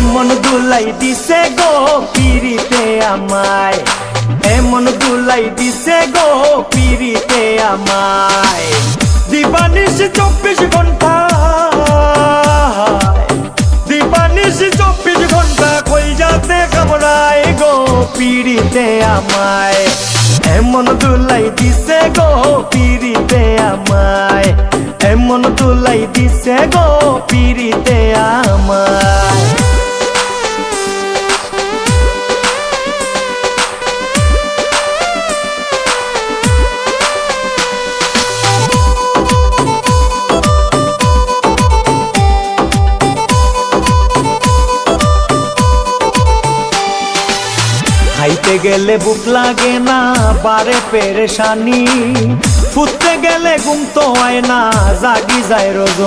দুলাই দিছে গো পিরিতে আমায়। এমন দুলাই দিছে গো পিরিতে আমায়। দিবানিস চব্বিশ ঘণ্টা। দিবানিস চব্বিশ ঘণ্টা কই যাতে কামড়ায় গো পিড়িতে আমায়। এমন দুলাই দিছে গো পিড়িতে আমায়। এমন দুলাই দিছে গো পিড়িতে আমায়। খাইতে গেলে বুক লাগে না, বারে পেরেশানি। ফুটতে গেলে ঘুম তো হয় না, জাগি যায় রোজন।